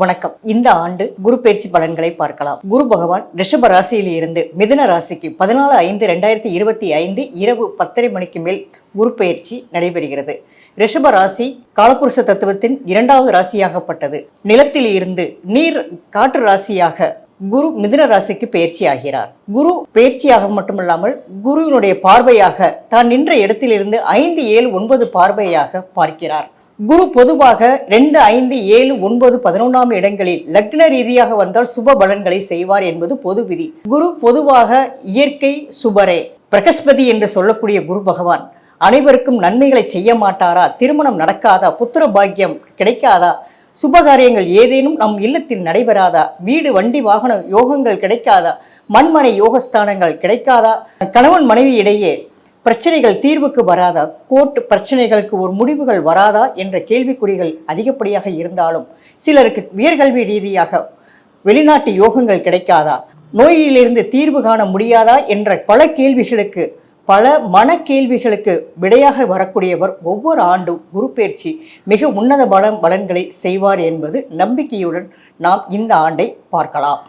வணக்கம். இந்த ஆண்டு குரு பயிற்சி பலன்களை பார்க்கலாம். குரு பகவான் ரிஷப ராசியில் இருந்து மிதுன ராசிக்கு பதினாலு ஐந்து ரெண்டாயிரத்தி இருபத்தி ஐந்து இரவு பத்தரை மணிக்கு மேல் குரு பயிற்சி நடைபெறுகிறது. ரிஷப ராசி காலபுருஷ தத்துவத்தின் இரண்டாவது ராசியாகப்பட்டது. நிலத்தில் இருந்து நீர் காற்று ராசியாக குரு மிதுன ராசிக்கு பயிற்சி ஆகிறார். குரு பயிற்சியாக மட்டுமல்லாமல் குருவினுடைய பார்வையாக தான் நின்ற இடத்திலிருந்து ஐந்து ஏழு ஒன்பது பார்வையாக பார்க்கிறார். குரு பொதுவாக ரெண்டு ஐந்து ஏழு ஒன்பது பதினொன்றாம் இடங்களில் லக்ன ரீதியாக வந்தால் சுப பலன்களை செய்வார் என்பது பொது விதி. குரு பொதுவாக இயற்கை சுபரே பிரகஸ்பதி என்று சொல்லக்கூடிய குரு பகவான். அனைவருக்கும் நன்மைகளை செய்ய மாட்டாரா? திருமணம் நடக்காதா? புத்திர பாக்கியம் கிடைக்காதா? சுபகாரியங்கள் ஏதேனும் நம் இல்லத்தில் நடைபெறாதா? வீடு வண்டி வாகன யோகங்கள் கிடைக்காதா? மண்மனை யோகஸ்தானங்கள் கிடைக்காதா? கணவன் மனைவி இடையே பிரச்சனைகள் தீர்வுக்கு வராதா? கோர்ட் பிரச்சனைகளுக்கு ஒரு முடிவுகள் வராதா? என்ற கேள்விக்குறிகள் அதிகப்படியாக இருந்தாலும் சிலருக்கு உயர்கல்வி ரீதியாக வெளிநாட்டு யோகங்கள் கிடைக்காதா? நோயிலிருந்து தீர்வு காண முடியாதா? என்ற பல கேள்விகளுக்கு பல மன கேள்விகளுக்கு விடையாக வரக்கூடியவர் ஒவ்வொரு ஆண்டும் குருப்பெயர்ச்சி மிக உன்னத பலன் பலன்களை செய்வார் என்பது நம்பிக்கையுடன் நாம் இந்த ஆண்டை பார்க்கலாம்.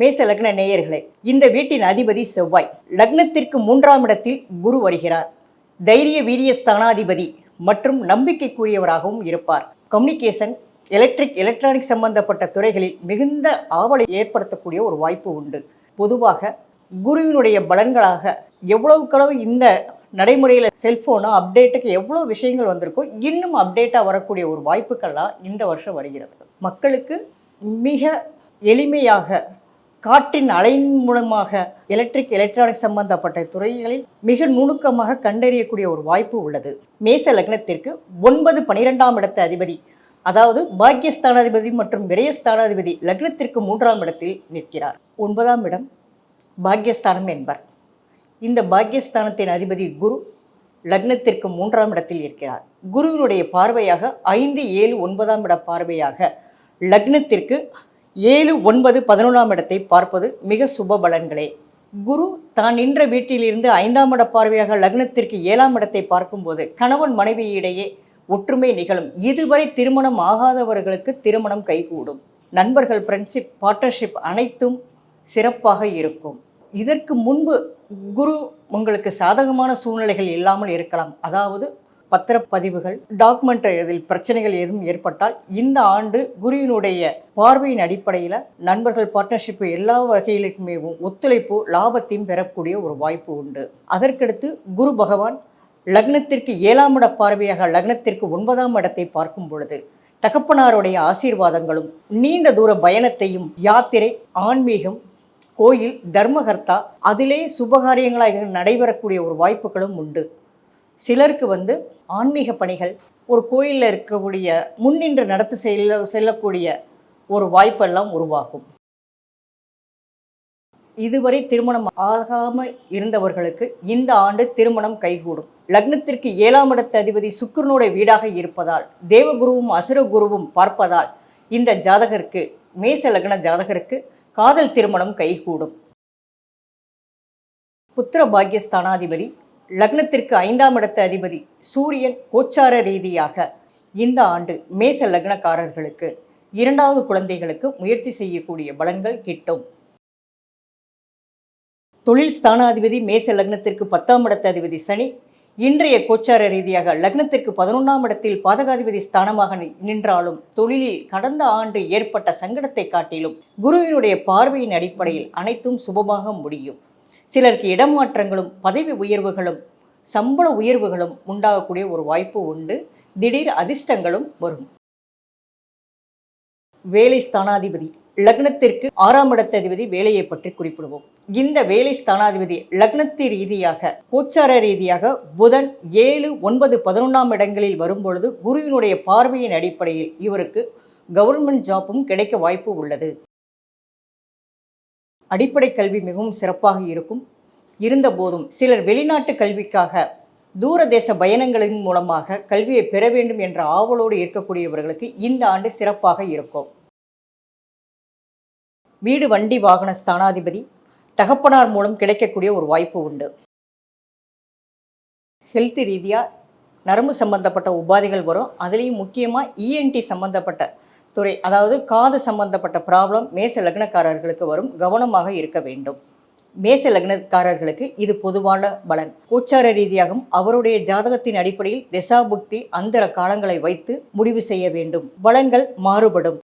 மேச லக்ன நேயர்களே இந்த வீட்டின் அதிபதி செவ்வாய். லக்னத்திற்கு மூன்றாம் இடத்தில் குரு வருகிறார். தைரிய வீரிய ஸ்தானாதிபதி மற்றும் நம்பிக்கைக்குரியவராகவும் இருப்பார். கம்யூனிகேஷன் எலக்ட்ரிக் எலக்ட்ரானிக் சம்பந்தப்பட்ட துறைகளில் மிகுந்த ஆவலை ஏற்படுத்தக்கூடிய ஒரு வாய்ப்பு உண்டு. பொதுவாக குருவினுடைய பலன்களாக எவ்வளவுக்களவு இந்த நடைமுறையில் செல்ஃபோனோ அப்டேட்டுக்கு எவ்வளோ விஷயங்கள் வந்திருக்கோ இன்னும் அப்டேட்டாக வரக்கூடிய ஒரு வாய்ப்புகள்லாம் இந்த வருஷம் வருகிறது. மக்களுக்கு மிக எளிமையாக காற்றின் அலையின் மூலமாக எலக்ட்ரிக் எலக்ட்ரானிக் சம்பந்தப்பட்ட துறைகளில் மிக நுணுக்கமாக கண்டறியக்கூடிய ஒரு வாய்ப்பு உள்ளது. மேச லக்னத்திற்கு ஒன்பது பனிரெண்டாம் இடத்த அதிபதி அதாவது பாக்கியஸ்தானாதிபதி மற்றும் விரயஸ்தானாதிபதி லக்னத்திற்கு மூன்றாம் இடத்தில் நிற்கிறார். ஒன்பதாம் இடம் பாக்கியஸ்தானம் என்பர். இந்த பாக்கியஸ்தானத்தின் அதிபதி குரு லக்னத்திற்கு மூன்றாம் இடத்தில் இருக்கிறார் குருவினுடைய பார்வையாக ஐந்து ஏழு ஒன்பதாம் இட பார்வையாக லக்னத்திற்கு ஏழு ஒன்பது பதினொன்றாம் இடத்தை பார்ப்பது மிக சுப பலன்களே. குரு தான் நின்ற வீட்டிலிருந்து ஐந்தாம் இட பார்வையாக லக்னத்திற்கு ஏழாம் இடத்தை பார்க்கும்போது கணவன் மனைவியிடையே ஒற்றுமை நிகழும். இதுவரை திருமணம் ஆகாதவர்களுக்கு திருமணம் கைகூடும். நண்பர்கள் ஃப்ரெண்ட்ஷிப் பார்ட்னர்ஷிப் அனைத்தும் சிறப்பாக இருக்கும். இதற்கு முன்பு குரு உங்களுக்கு சாதகமான சூழ்நிலைகள் இல்லாமல் இருக்கலாம். அதாவது பத்திரப்பதிவுகள் டாக்குமெண்ட் இதில் பிரச்சனைகள் எதுவும் ஏற்பட்டால் இந்த ஆண்டு குருவினுடைய பார்வையின் அடிப்படையில் நண்பர்கள் பார்ட்னர்ஷிப் எல்லா வகையிலுக்குமே ஒத்துழைப்பு லாபத்தையும் பெறக்கூடிய ஒரு வாய்ப்பு உண்டு. அதற்கடுத்து குரு பகவான் லக்னத்திற்கு ஏழாம் இட பார்வையாக லக்னத்திற்கு ஒன்பதாம் இடத்தை பார்க்கும் பொழுது தகப்பனாருடைய ஆசீர்வாதங்களும் நீண்ட தூர பயணத்தையும் யாத்திரை ஆன்மீகம் கோயில் தர்மகர்த்தா அதிலே சுபகாரியங்களாக நடைபெறக்கூடிய ஒரு வாய்ப்புகளும் உண்டு. சிலருக்கு வந்து ஆன்மீக பணிகள் ஒரு கோயிலில் இருக்கக்கூடிய முன்னின்று நடத்து செல்ல செல்லக்கூடிய ஒரு வாய்ப்பெல்லாம் உருவாகும். இதுவரை திருமணம் ஆகாமல் இருந்தவர்களுக்கு இந்த ஆண்டு திருமணம் கைகூடும். லக்னத்திற்கு ஏழாம் இடத்து அதிபதி சுக்கரனுடைய வீடாக இருப்பதால் தேவகுருவும் அசுரகுருவும் பார்ப்பதால் இந்த ஜாதகருக்கு மேச லக்ன ஜாதகருக்கு காதல் திருமணம் கைகூடும். புத்திர பாக்கியஸ்தானாதிபதி லக்னத்திற்கு ஐந்தாம் இடத்த அதிபதி சூரியன் கோச்சார ரீதியாக இந்த ஆண்டு மேச லக்னக்காரர்களுக்கு இரண்டாவது குழந்தைகளுக்கு முயற்சி செய்யக்கூடிய பலன்கள் கிட்டும். தொழில் ஸ்தானாதிபதி மேச லக்னத்திற்கு பத்தாம் இடத்த அதிபதி சனி இன்றைய கோச்சார ரீதியாக லக்னத்திற்கு பதினொன்றாம் இடத்தில் பாதகாதிபதி ஸ்தானமாக நின்றாலும் தொழிலில் கடந்த ஆண்டு ஏற்பட்ட சங்கடத்தை காட்டிலும் குருவினுடைய பார்வையின் அடிப்படையில் அனைத்தும் சுபமாக முடியும். சிலருக்கு இடமாற்றங்களும் பதவி உயர்வுகளும் சம்பள உயர்வுகளும் உண்டாகக்கூடிய ஒரு வாய்ப்பு உண்டு. திடீர் அதிர்ஷ்டங்களும் வரும். வேலை ஸ்தானாதிபதி லக்னத்திற்கு ஆறாம் இடத்த அதிபதி வேலையை பற்றி குறிப்பிடுவோம். இந்த வேலை ஸ்தானாதிபதி லக்னத்து ரீதியாக கோச்சார ரீதியாக புதன் ஏழு ஒன்பது பதினொன்றாம் இடங்களில் வரும்பொழுது குருவினுடைய பார்வையின் அடிப்படையில் இவருக்கு கவர்மெண்ட் ஜாப்பும் கிடைக்க வாய்ப்பு உள்ளது. அடிப்படை கல்வி மிகவும் சிறப்பாக இருக்கும். இருந்தபோதும் சிலர் வெளிநாட்டு கல்விக்காக தூரதேச பயணங்களின் மூலமாக கல்வியை பெற வேண்டும் என்ற ஆவலோடு இருக்கக்கூடியவர்களுக்கு இந்த ஆண்டு சிறப்பாக இருக்கும். வீடு வண்டி வாகன ஸ்தானாதிபதி தகப்பனார் மூலம் கிடைக்கக்கூடிய ஒரு வாய்ப்பு உண்டு. ஹெல்த் ரீதியாக நரம்பு சம்பந்தப்பட்ட உபாதைகள் வரும். அதுலேயும் முக்கியமாக இஎன்டி சம்பந்தப்பட்ட துறை அதாவது காது சம்பந்தப்பட்ட ப்ராப்ளம் மேச லக்னக்காரர்களுக்கு வரும் கவனமாக இருக்க வேண்டும். மேச லக்னக்காரர்களுக்கு இது பொதுவான பலன். கோச்சார ரீதியாகவும் அவருடைய ஜாதகத்தின் அடிப்படையில் திசாபுக்தி அந்தர காலங்களை வைத்து முடிவு செய்ய வேண்டும். பலன்கள் மாறுபடும்.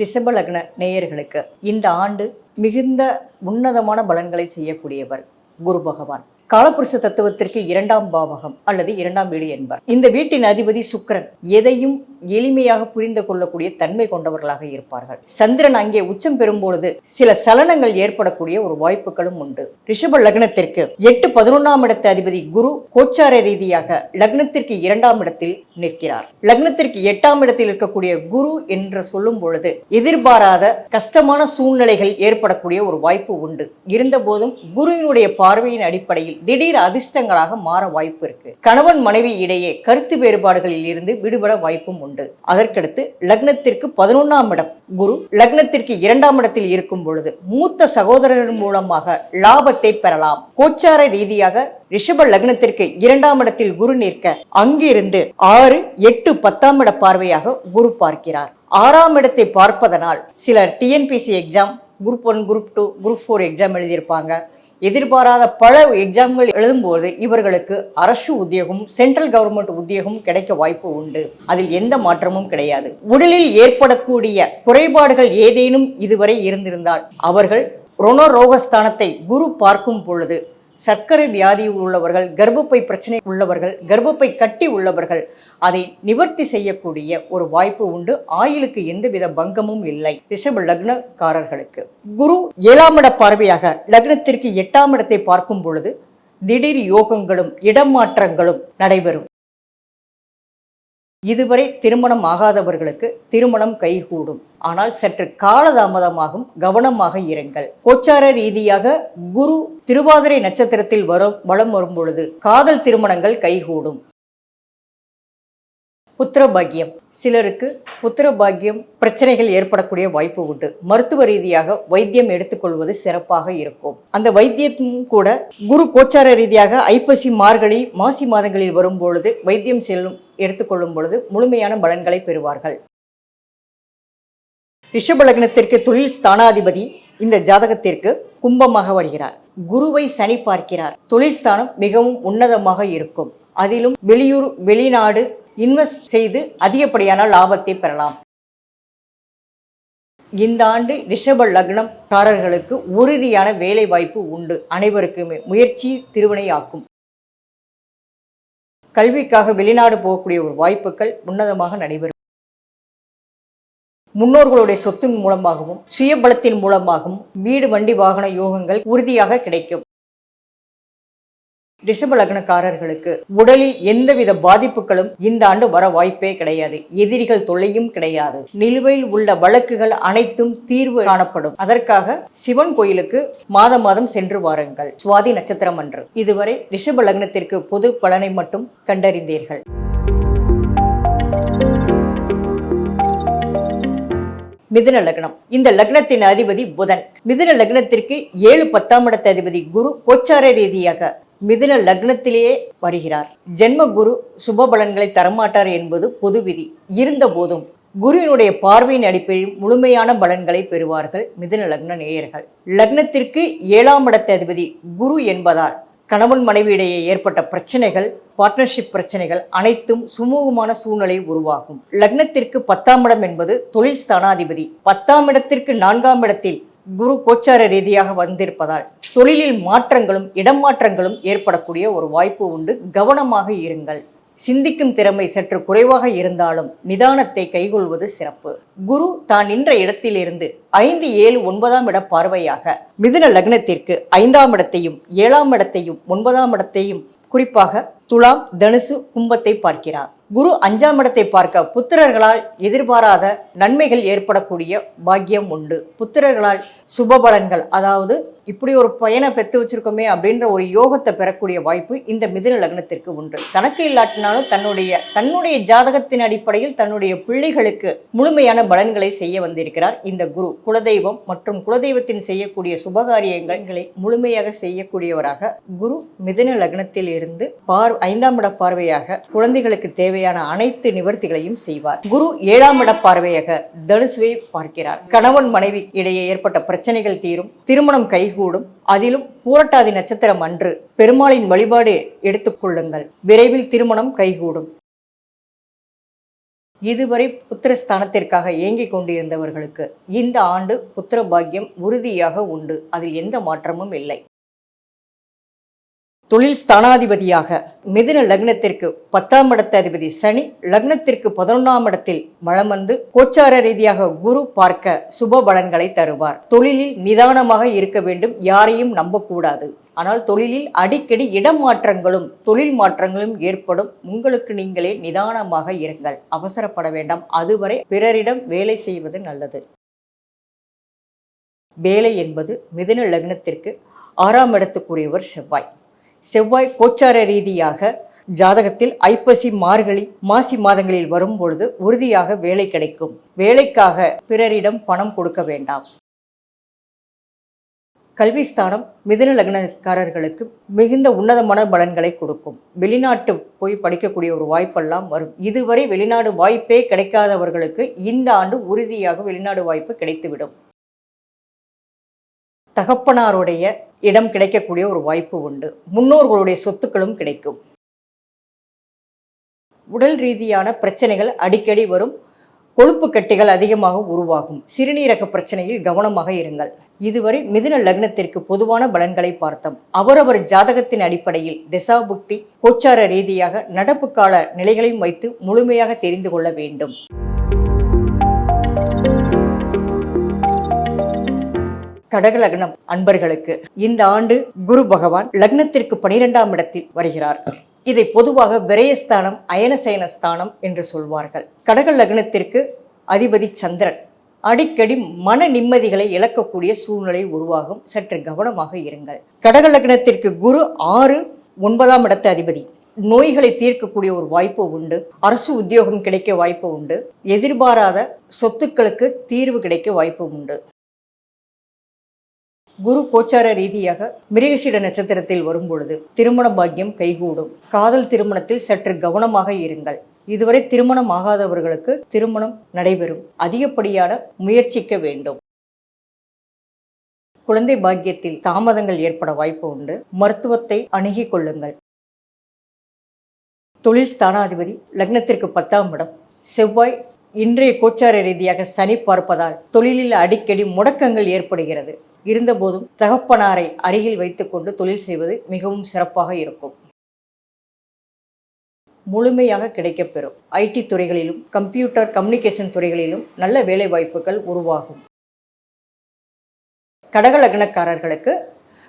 ரிஷப லக்ன நேயர்களுக்கு இந்த ஆண்டு மிகுந்த உன்னதமான பலன்களை செய்யக்கூடியவர் குரு பகவான். காலபுருஷ தத்துவத்திற்கு இரண்டாம் பாவகம் அல்லது இரண்டாம் வீடு என்பார். இந்த வீட்டின் அதிபதி சுக்கிரன் எதையும் எளிமையாக புரிந்து கொள்ளக்கூடிய தன்மை கொண்டவர்களாக இருப்பார்கள். சந்திரன் அங்கே உச்சம் பெறும்பொழுது சில சலனங்கள் ஏற்படக்கூடிய ஒரு வாய்ப்புகளும் உண்டு. ரிஷப லக்னத்திற்கு எட்டு பதினொன்றாம் இடத்து அதிபதி குரு கோச்சார ரீதியாக லக்னத்திற்கு இரண்டாம் இடத்தில் நிற்கிறார். லக்னத்திற்கு எட்டாம் இடத்தில் இருக்கக்கூடிய குரு என்று சொல்லும் பொழுது எதிர்பாராத கஷ்டமான சூழ்நிலைகள் ஏற்படக்கூடிய ஒரு வாய்ப்பு உண்டு. இருந்த போதும் குருவினுடைய பார்வையின் அடிப்படையில் திடீர் அதிர்ஷ்டங்களாக மாற வாய்ப்பு இருக்கு. கணவன் மனைவி இடையே கருத்து வேறுபாடுகளில் இருந்து விடுபட வாய்ப்பும் உண்டு. அதற்கடுத்து லக்னத்திற்கு பதினொன்னாம் இடம் குரு லக்னத்திற்கு இரண்டாம் இடத்தில் இருக்கும் பொழுது மூத்த சகோதரர்கள் மூலமாக லாபத்தை பெறலாம். கோச்சார ரீதியாக ரிஷப லக்னத்திற்கு இரண்டாம் இடத்தில் குரு நிற்க அங்கிருந்து ஆறு எட்டு பத்தாம் இட பார்வையாக குரு பார்க்கிறார். ஆறாம் இடத்தை பார்ப்பதனால் சிலர் TNPSC exam group one group two group four exam எழுதியிருப்பாங்க. எதிர்பாராத பல எக்ஸாம்கள் எழுதும்போது இவர்களுக்கு அரசு உத்தியோகம் சென்ட்ரல் கவர்மெண்ட் உத்தியோகம் கிடைக்க வாய்ப்பு உண்டு. அதில் எந்த மாற்றமும் கிடையாது. உடலில் ஏற்படக்கூடிய குறைபாடுகள் ஏதேனும் இதுவரை இருந்திருந்தால் அவர்கள் ரோகஸ்தானத்தை குரு பார்க்கும் பொழுது சர்க்கரை வியாதி உள்ளவர்கள் கர்ப்பப்பை பிரச்சனை உள்ளவர்கள் கர்ப்பப்பை கட்டி உள்ளவர்கள் அதை நிவர்த்தி செய்யக்கூடிய ஒரு வாய்ப்பு உண்டு. ஆயுளுக்கு எந்தவித பங்கமும் இல்லை. ரிஷப லக்னக்காரர்களுக்கு. குரு ஏழாம் இட பார்வையாக லக்னத்திற்கு எட்டாம் இடத்தை பார்க்கும் பொழுது திடீர் யோகங்களும் இடமாற்றங்களும் நடைபெறும். இதுவரை திருமணம் ஆகாதவர்களுக்கு திருமணம் கைகூடும். ஆனால் சற்று காலதாமதமாகும் கவனமாக இருங்கள். கோச்சார ரீதியாக குரு திருவாதிரை நட்சத்திரத்தில் வரும் வளம் வரும் பொழுது காதல் திருமணங்கள் கைகூடும். புத்திரபாகியம். சிலருக்கு புத்திரபாகியம் பிரச்சனைகள் ஏற்படக்கூடிய வாய்ப்பு உண்டு. மருத்துவ ரீதியாக வைத்தியம் எடுத்துக்கொள்வது சிறப்பாக இருக்கும். அந்த வைத்தியத்தும் கூட குரு கோச்சார ரீதியாக ஐப்பசி மார்கழி மாசி மாதங்களில் வரும்பொழுது வைத்தியம் செல்லும் எடுத்துக்கொள்ளும் பொழுது முழுமையான பலன்களை பெறுவார்கள். ரிஷபலக்னத்திற்கு தொழில் ஸ்தானாதிபதி இந்த ஜாதகத்திற்கு கும்பமாக வருகிறார். குருவை சனி பார்க்கிறார். தொழில் ஸ்தானம் மிகவும் உன்னதமாக இருக்கும். அதிலும் வெளியூர் வெளிநாடு இன்வெஸ்ட் செய்து அதிகப்படியான லாபத்தை பெறலாம். இந்த ஆண்டு ரிஷப லக்னம் காரர்களுக்கு உறுதியான வேலை வாய்ப்பு உண்டு. அனைவருக்குமே முயற்சி திருவினையாக்கும். கல்விக்காக வெளிநாடு போகக்கூடிய ஒரு வாய்ப்புகள் உன்னதமாக நடைபெறும். முன்னோர்களுடைய சொத்தின் மூலமாகவும் சுயபலத்தின் மூலமாகவும் வீடு வண்டி வாகன யோகங்கள் உறுதியாக கிடைக்கும். ரிஷப லக்னக்காரர்களுக்கு உடலில் எந்தவித பாதிப்புகளும் இந்த ஆண்டு வர வாய்ப்பே கிடையாது. எதிரிகள் தொல்லையும் கிடையாது. நிலுவையில் உள்ள வழக்குகள் அனைத்தும் தீர்வு காணப்படும். அதற்காக சிவன் கோயிலுக்கு மாதம் மாதம் சென்று வாருங்கள். சுவாதி நட்சத்திரம் அன்று. இதுவரை ரிஷப லக்னத்திற்கு பொது பலனை மட்டும் கண்டறிந்தீர்கள். மிதுன லக்னம். இந்த லக்னத்தின் அதிபதி புதன். மிதுன லக்னத்திற்கு ஏழு பத்தாம் இடத்த அதிபதி குரு கோச்சார ரீதியாக மிதுன லக்னத்திலேயே வருகிறார். ஜென்ம குரு சுப பலன்களை தரமாட்டார் என்பது பொது விதி. இருந்த போதும் குருவினுடைய பார்வையின் அடிப்படையில் முழுமையான பலன்களை பெறுவார்கள் மிதுன லக்ன நேயர்கள். லக்னத்திற்கு ஏழாம் இடத்த அதிபதி குரு என்பதால் கணவன் மனைவியிடையே ஏற்பட்ட பிரச்சனைகள் பார்ட்னர்ஷிப் பிரச்சனைகள் அனைத்தும் சுமூகமான சூழ்நிலை உருவாகும். லக்னத்திற்கு பத்தாம் இடம் என்பது தொழில் ஸ்தானாதிபதி. பத்தாம் இடத்திற்கு நான்காம் இடத்தில் குரு கோச்சார ரீதியாக வந்திருப்பதால் தொழிலில் மாற்றங்களும் இடமாற்றங்களும் ஏற்படக்கூடிய ஒரு வாய்ப்பு உண்டு. கவனமாக இருங்கள். சிந்திக்கும் திறமை சற்று குறைவாக இருந்தாலும் நிதானத்தை கைகொள்வது சிறப்பு. குரு தான் நின்ற இடத்திலிருந்து ஐந்து ஏழு ஒன்பதாம் இட பார்வையாக மிதுன லக்னத்திற்கு ஐந்தாம் இடத்தையும் ஏழாம் இடத்தையும் ஒன்பதாம் இடத்தையும் குறிப்பாக துலாம் தனுசு கும்பத்தை பார்க்கிறார். குரு அஞ்சாம் இடத்தை பார்க்க புத்திரர்களால் எதிர்பாராத நன்மைகள் ஏற்படக்கூடிய பாக்கியம் உண்டு. புத்திரர்களால் சுபபலன்கள் அதாவது இப்படி ஒரு பயனை பெற்று வச்சிருக்கோமே அப்படின்ற ஒரு யோகத்தை பெறக்கூடிய வாய்ப்பு இந்த மிதுன லக்னத்திற்கு உண்டு. தனக்கு இல்லாட்டினாலும் தன்னுடைய தன்னுடைய ஜாதகத்தின் அடிப்படையில் தன்னுடைய பிள்ளைகளுக்கு முழுமையான பலன்களை செய்ய வந்திருக்கிறார் இந்த குரு. குலதெய்வம் மற்றும் குலதெய்வத்தின் செய்யக்கூடிய சுபகாரியங்களை முழுமையாக செய்யக்கூடியவராக குரு மிதுன லக்னத்தில் இருந்து பார் ஐந்தாம் இட பார்வையாக குழந்தைகளுக்கு தேவையான அனைத்து நிவர்த்திகளையும் செய்வார். குரு ஏழாம் இட பார்வையாக தனுசுவை பார்க்கிறார். கணவன் மனைவி இடையே ஏற்பட்ட பிரச்சனைகள் தீரும் திருமணம் கைகூடும். அதிலும் பூரட்டாதி நட்சத்திரம் அன்று பெருமாளின் வழிபாடு எடுத்துக்கொள்ளுங்கள் விரைவில் திருமணம் கைகூடும். இதுவரை புத்திரஸ்தானத்திற்காக ஏங்கிக் கொண்டிருந்தவர்களுக்கு இந்த ஆண்டு புத்திர பாக்கியம் உறுதியாக உண்டு. அதில் எந்த மாற்றமும் இல்லை. தொழில் ஸ்தானாதிபதியாக மிதுன லக்னத்திற்கு பத்தாம் இடத்த அதிபதி சனி லக்னத்திற்கு பதினொன்றாம் இடத்தில் மலம் வந்து கோச்சார ரீதியாக குரு பார்க்க சுப பலன்களை தருவார். தொழிலில் நிதானமாக இருக்க வேண்டும் யாரையும் நம்பக்கூடாது. ஆனால் தொழிலில் அடிக்கடி இடம் மாற்றங்களும் தொழில் மாற்றங்களும் ஏற்படும். உங்களுக்கு நீங்களே நிதானமாக இருங்கள். அவசரப்பட வேண்டாம். அதுவரை பிறரிடம் வேலை செய்வது நல்லது. வேலை என்பது மிதுன லக்னத்திற்கு ஆறாம் இடத்துக்குரியவர் செவ்வாய். செவ்வாய் கோச்சார ரீதியாக ஜாதகத்தில் ஐப்பசி மார்கழி மாசி மாதங்களில் வரும்பொழுது உறுதியாக வேலை கிடைக்கும். வேலைக்காக பிறரிடம் பணம் கொடுக்க வேண்டாம். கல்விஸ்தானம் மிதுன லக்னக்காரர்களுக்கு மிகுந்த உன்னதமான பலன்களை கொடுக்கும். வெளிநாட்டு போய் படிக்கக்கூடிய ஒரு வாய்ப்பெல்லாம் வரும். இதுவரை வெளிநாடு வாய்ப்பே கிடைக்காதவர்களுக்கு இந்த ஆண்டு உறுதியாக வெளிநாடு வாய்ப்பு கிடைத்துவிடும். தகப்பனாருடைய இடம் கிடைக்கக்கூடிய ஒரு வாய்ப்பு உண்டு. முன்னோர்களுடைய சொத்துக்களும் கிடைக்கும். உடல் ரீதியான பிரச்சனைகள் அடிக்கடி வரும். கொழுப்பு கட்டிகள் அதிகமாக உருவாகும். சிறுநீரக பிரச்சனையில் கவனமாக இருங்கள். இதுவரை மிதுன லக்னத்திற்கு பொதுவான பலன்களை பார்த்தோம். அவரவர் ஜாதகத்தின் அடிப்படையில் திசாபுக்தி கோச்சார ரீதியாக நடப்பு கால நிலைகளையும் வைத்து முழுமையாக தெரிந்து கொள்ள வேண்டும். கடக லக்னம் அன்பர்களுக்கு இந்த ஆண்டு குரு பகவான் லக்னத்திற்கு பனிரெண்டாம் இடத்தில் வருகிறார். இதை பொதுவாக விரயஸ்தானம் அயனசயன ஸ்தானம் என்று சொல்வார்கள். கடக லக்னத்திற்கு அதிபதி சந்திரன் அடிக்கடி மன நிம்மதிகளை இழக்கக்கூடிய சூழ்நிலை உருவாகும். சற்று கவனமாக இருங்கள். கடக லக்னத்திற்கு குரு ஆறு ஒன்பதாம் இடத்த அதிபதி. நோய்களை தீர்க்கக்கூடிய ஒரு வாய்ப்பு உண்டு. அரசு உத்தியோகம் கிடைக்க வாய்ப்பு உண்டு. எதிர்பாராத சொத்துக்களுக்கு தீர்வு கிடைக்க வாய்ப்பு உண்டு. குரு கோச்சார ரீதியாக மிருகசீட நட்சத்திரத்தில் வரும்பொழுது திருமண பாக்கியம் கைகூடும். காதல் திருமணத்தில் சற்று கவனமாக இருங்கள். இதுவரை திருமணம் ஆகாதவர்களுக்கு திருமணம் நடைபெறும். அதிகப்படியான முயற்சிக்க வேண்டும். குழந்தை பாக்கியத்தில் தாமதங்கள் ஏற்பட வாய்ப்பு உண்டு. மருத்துவத்தை அணுகிக் கொள்ளுங்கள். தொழில் ஸ்தானாதிபதி லக்னத்திற்கு பத்தாம் இடம். செவ்வாய் இன்றைய கோச்சார ரீதியாக சனி பார்ப்பதால் தொழிலில் அடிக்கடி முடக்கங்கள் ஏற்படுகிறது. இருந்தபோதும் தகப்பனாரை அருகில் வைத்துக்கொண்டு தொழில் செய்வது மிகவும் சிறப்பாக இருக்கும். முழுமையாக கிடைக்கப்பெறும். ஐடி துறைகளிலும் கம்ப்யூட்டர் கம்யூனிகேஷன் துறைகளிலும் நல்ல வேலை வாய்ப்புகள் உருவாகும். கடக லக்னக்காரர்களுக்கு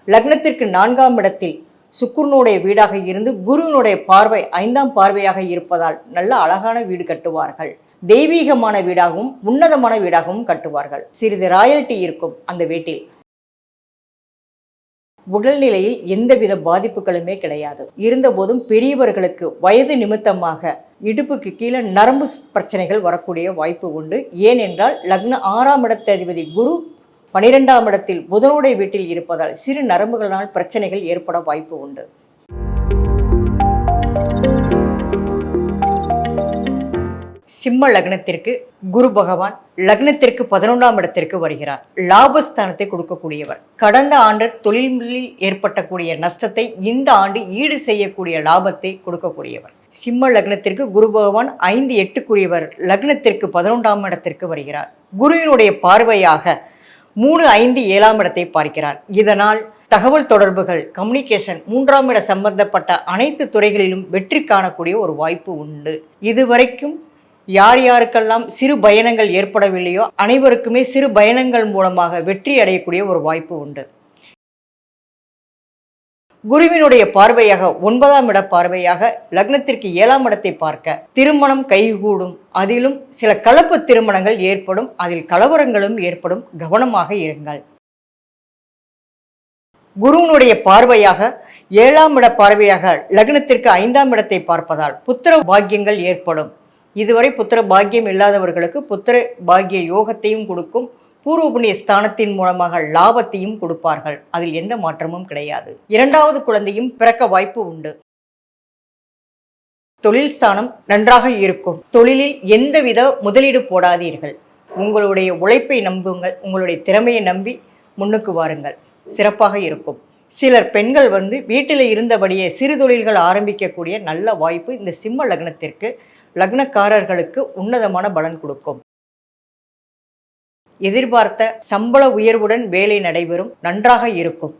லக்னத்திற்கு நான்காம் இடத்தில் சுக்குருனுடைய வீடாக இருந்து குருவினுடைய பார்வை ஐந்தாம் பார்வையாக இருப்பதால் நல்ல அழகான வீடு கட்டுவார்கள். தெய்வீகமான வீடாகவும் உன்னதமான வீடாகவும் கட்டுவார்கள். சிறிது ராயல்ட்டி இருக்கும் அந்த வீட்டில் உடல்நிலையில் எந்தவித பாதிப்புகளுமே கிடையாது. இருந்தபோதும் பெரியவர்களுக்கு வயது நிமித்தமாக இடுப்புக்கு கீழே நரம்பு பிரச்சனைகள் வரக்கூடிய வாய்ப்பு உண்டு. ஏனென்றால் லக்ன ஆறாம் இடத்ததிபதி குரு பனிரெண்டாம் இடத்தில் புதனுடைய வீட்டில் இருப்பதால் சிறு நரம்புகளால் பிரச்சனைகள் ஏற்பட வாய்ப்பு உண்டு. சிம்ம லக்னத்திற்கு குரு பகவான் லக்னத்திற்கு பதினொன்றாம் இடத்திற்கு வருகிறார். லாபஸ்தானத்தை கொடுக்கக்கூடியவர். கடந்த ஆண்டு தொழில்களில் ஏற்பட்டக்கூடிய நஷ்டத்தை இந்த ஆண்டு ஈடு செய்யக்கூடிய லாபத்தை கொடுக்கக்கூடியவர். சிம்ம லக்னத்திற்கு குரு பகவான் ஐந்து எட்டுக்குரியவர் லக்னத்திற்கு பதினொன்றாம் இடத்திற்கு வருகிறார். குருவினுடைய பார்வையாக மூணு ஐந்து ஏழாம் இடத்தை பார்க்கிறார். இதனால் தகவல் தொடர்புகள் கம்யூனிகேஷன் மூன்றாம் இட சம்பந்தப்பட்ட அனைத்து துறைகளிலும் வெற்றி காணக்கூடிய ஒரு வாய்ப்பு உண்டு. இதுவரைக்கும் யார் யாருக்கெல்லாம் சிறு பயணங்கள் ஏற்படவில்லையோ அனைவருக்குமே சிறு பயணங்கள் மூலமாக வெற்றி அடையக்கூடிய ஒரு வாய்ப்பு உண்டு. குருவினுடைய பார்வையாக ஒன்பதாம் இட பார்வையாக லக்னத்திற்கு ஏழாம் இடத்தை பார்க்க திருமணம் கைகூடும். அதிலும் சில கலப்பு திருமணங்கள் ஏற்படும். அதில் கலவரங்களும் ஏற்படும். கவனமாக இருங்கள். குருவினுடைய பார்வையாக ஏழாம் இட பார்வையாக லக்னத்திற்கு ஐந்தாம் இடத்தை பார்ப்பதால் புத்திர பாக்கியங்கள் ஏற்படும். இதுவரை புத்திர பாக்கியம் இல்லாதவர்களுக்கு புத்திர பாக்கிய யோகத்தையும் கொடுக்கும். பூர்வ புண்ணிய ஸ்தானத்தின் மூலமாக லாபத்தையும் கொடுப்பார்கள். அதில் எந்த மாற்றமும் கிடையாது. இரண்டாவது குழந்தையும் பிறக்க வாய்ப்பு உண்டு. தொழில் ஸ்தானம் நன்றாக இருக்கும். தொழிலில் எந்தவித முதலீடு போடாதீர்கள். உங்களுடைய உழைப்பை நம்புங்கள். உங்களுடைய திறமையை நம்பி முன்னுக்கு வாருங்கள். சிறப்பாக இருக்கும். சிலர் பெண்கள் வந்து வீட்டில் இருந்தபடியே சிறு தொழில்கள் ஆரம்பிக்கக்கூடிய நல்ல வாய்ப்பு இந்த சிம்ம லக்னத்திற்கு லக்னக்காரர்களுக்கு உன்னதமான பலன் கொடுக்கும். எதிர்பார்த்த சம்பள உயர்வுடன் வேலை நடைபெறும் நன்றாக இருக்கும்.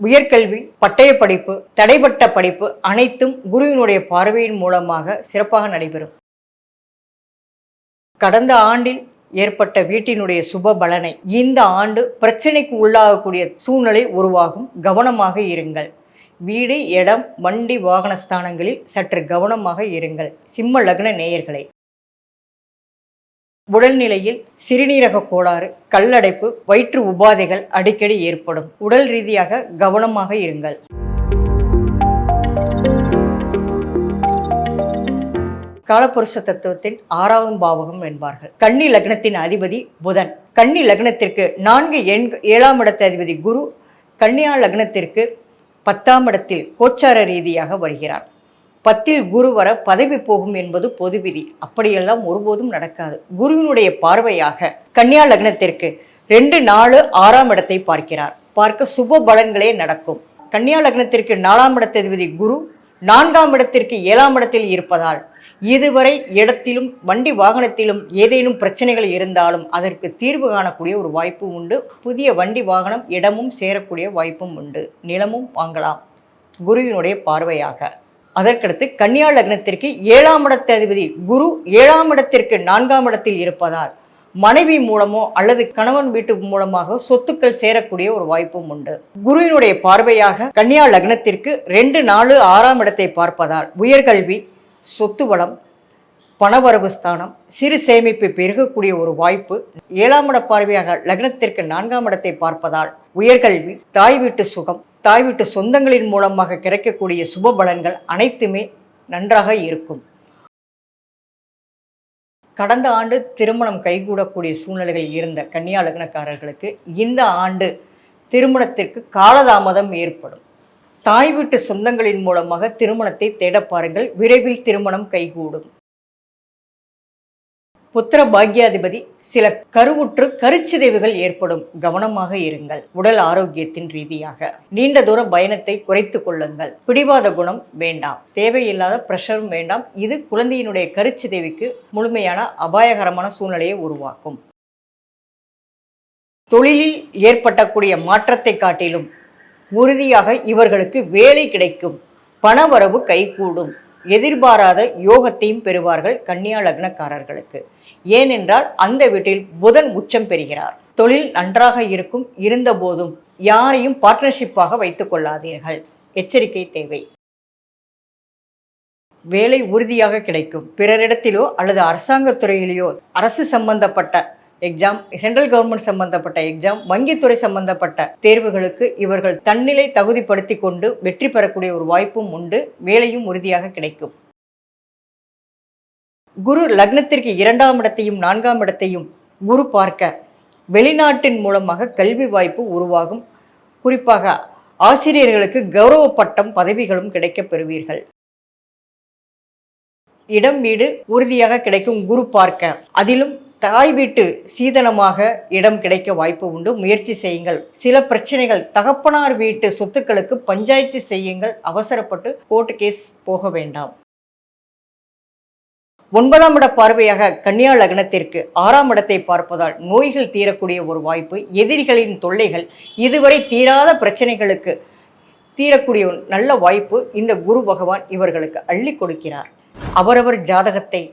உயர்கல்வி பட்டய படிப்பு தடைப்பட்ட படிப்பு அனைத்தும் குருவினுடைய பார்வையின் மூலமாக சிறப்பாக நடைபெறும். கடந்த ஆண்டில் ஏற்பட்ட வீட்டினுடைய சுப பலனை இந்த ஆண்டு பிரச்சனைக்கு உள்ளாகக்கூடிய சூழ்நிலை உருவாகும். கவனமாக இருங்கள். வீடு இடம் வண்டி வாகன ஸ்தானங்களில் சற்று கவனமாக இருங்கள். சிம்ம லக்ன நேயர்களை. உடல்நிலையில் சிறுநீரக கோளாறு கல்லடைப்பு வயிற்று உபாதைகள் அடிக்கடி ஏற்படும். உடல் ரீதியாக கவனமாக இருங்கள். காலபுருஷ தத்துவத்தின் ஆறாவது பாவகம் என்பார்கள். கன்னி லக்னத்தின் அதிபதி புதன். கன்னி லக்னத்திற்கு நான்கு எண் ஏழாம் இடத்த அதிபதி குரு. கன்னியா லக்னத்திற்கு பத்தாம் இடத்தில் கோச்சார ரீதியாக வருகிறார். பத்தில் குரு வர பதவி போகும் என்பது பொது விதி. அப்படியெல்லாம் ஒருபோதும் நடக்காது. குருவினுடைய பார்வையாக கன்னியா லக்னத்திற்கு ரெண்டு நாலு ஆறாம் இடத்தை பார்க்கிறார். பார்க்க சுப பலன்களே நடக்கும். கன்னியா லக்னத்திற்கு நாலாம் இடத்ததிபதி குரு. நான்காம் இடத்திற்கு ஏழாம் இடத்தில் இருப்பதால் இதுவரை இடத்திலும் வண்டி வாகனத்திலும் ஏதேனும் பிரச்சனைகள் இருந்தாலும் அதற்கு தீர்வு காணக்கூடிய ஒரு வாய்ப்பு உண்டு. புதிய வண்டி வாகனம் இடமும் சேரக்கூடிய வாய்ப்பும் உண்டு. நிலமும் வாங்கலாம். குருவினுடைய பார்வையாக. அதற்கடுத்து கன்னியா லக்னத்திற்கு ஏழாம் இடத்து அதிபதி குரு ஏழாம் இடத்திற்கு நான்காம் இடத்தில் இருப்பதால் மனைவி மூலமோ அல்லது கணவன் வீட்டு மூலமாக சொத்துக்கள் சேரக்கூடிய ஒரு வாய்ப்பும் உண்டு. குருவினுடைய பார்வையாக கன்னியா லக்னத்திற்கு ரெண்டு நாலு ஆறாம் இடத்தை பார்ப்பதால் உயர்கல்வி சொத்து வளம் பணவரவு ஸ்தானம் சிறு சேமிப்பு பெருகக்கூடிய ஒரு வாய்ப்பு. ஏழாம் இட பார்வையாக லக்னத்திற்கு நான்காம் இடத்தை பார்ப்பதால் உயர்கல்வி தாய் வீட்டு சுகம் தாய் வீட்டு சொந்தங்களின் மூலமாக கிடைக்கக்கூடிய சுப பலன்கள் அனைத்துமே நன்றாக இருக்கும். கடந்த ஆண்டு திருமணம் கைகூடக்கூடிய சூழ்நிலைகள் இருந்த கன்னியா லக்னக்காரர்களுக்கு இந்த ஆண்டு திருமணத்திற்கு காலதாமதம் ஏற்படும். தாய் வீட்டு சொந்தங்களின் மூலமாக திருமணத்தை தேட பாருங்கள். விரைவில் திருமணம் கைகூடும். புத்திர பாக்யாதிபதி சில கருவுற்று கருச்சிதைவுகள் ஏற்படும். கவனமாக இருங்கள். உடல் ஆரோக்கியத்தின் ரீதியாக. நீண்ட தூர பயணத்தை குறைத்து கொள்ளுங்கள். பிடிவாத குணம் வேண்டாம். தேவையில்லாத பிரஷரும் வேண்டாம். இது குழந்தையினுடைய கருச்சிதைவுக்கு முழுமையான அபாயகரமான சூழ்நிலையை உருவாக்கும். தொழிலில் ஏற்பட்டக்கூடிய மாற்றத்தை காட்டிலும் உறுதியாக இவர்களுக்கு வேலை கிடைக்கும். பணவரவு கைகூடும். எதிர்பாராத யோகத்தையும் பெறுவார்கள் கன்னியா லக்னக்காரர்களுக்கு. ஏனென்றால் அந்த வீட்டில் புதன் உச்சம் பெறுகிறார். தொழில் நன்றாக இருக்கும் இருந்த போதும் யாரையும் பார்ட்னர்ஷிப்பாக வைத்துக் கொள்ளாதீர்கள். எச்சரிக்கை தேவை. வேலை உறுதியாக கிடைக்கும். பிறரிடத்திலோ அல்லது அரசாங்கத் துறையிலேயோ அரசு சம்பந்தப்பட்ட எக்ஸாம் சென்ட்ரல் கவர்மெண்ட் சம்பந்தப்பட்ட எக்ஸாம் வங்கித்துறை சம்பந்தப்பட்ட தேர்வுகளுக்கு இவர்கள் தன்னிலை தகுதிப்படுத்தி கொண்டு வெற்றி பெறக்கூடிய ஒரு வாய்ப்பும் உண்டு வேலையும் உறுதியாக கிடைக்கும். குரு லக்னத்திற்கு இரண்டாம் இடத்தையும் நான்காம் இடத்தையும் குரு பார்க்க வெளிநாட்டின் மூலமாக கல்வி வாய்ப்பு உருவாகும். குறிப்பாக ஆசிரியர்களுக்கு கௌரவ பட்டம் பதவிகளும் கிடைக்கப் பெறுவீர்கள். இடம் வீடு உறுதியாக கிடைக்கும் குரு பார்க்க. அதிலும் தாய் வீட்டு சீதனமாக இடம் கிடைக்க வாய்ப்பு உண்டு. முயற்சி செய்யுங்கள். சில பிரச்சனைகள் தகப்பனார் வீட்டு சொத்துக்களுக்கு பஞ்சாயத்து செய்யுங்கள். அவசரப்பட்டு கோர்ட்டு கேஸ் போக வேண்டாம். ஒன்பதாம் இட பார்வையாக கன்னியா லக்னத்திற்கு ஆறாம் இடத்தை பார்ப்பதால் நோய்கள் தீரக்கூடிய ஒரு வாய்ப்பு. எதிரிகளின் தொல்லைகள் இதுவரை தீராத பிரச்சனைகளுக்கு தீரக்கூடிய ஒரு நல்ல வாய்ப்பு இந்த குரு பகவான் இவர்களுக்கு அள்ளி கொடுக்கிறார். அவரவர் ஜாதகத்தை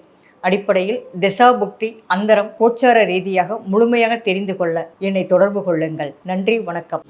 அடிப்படையில் திசாபுக்தி அந்தரம் கோச்சார ரீதியாக முழுமையாக தெரிந்து கொள்ள என்னை தொடர்பு கொள்ளுங்கள். நன்றி வணக்கம்.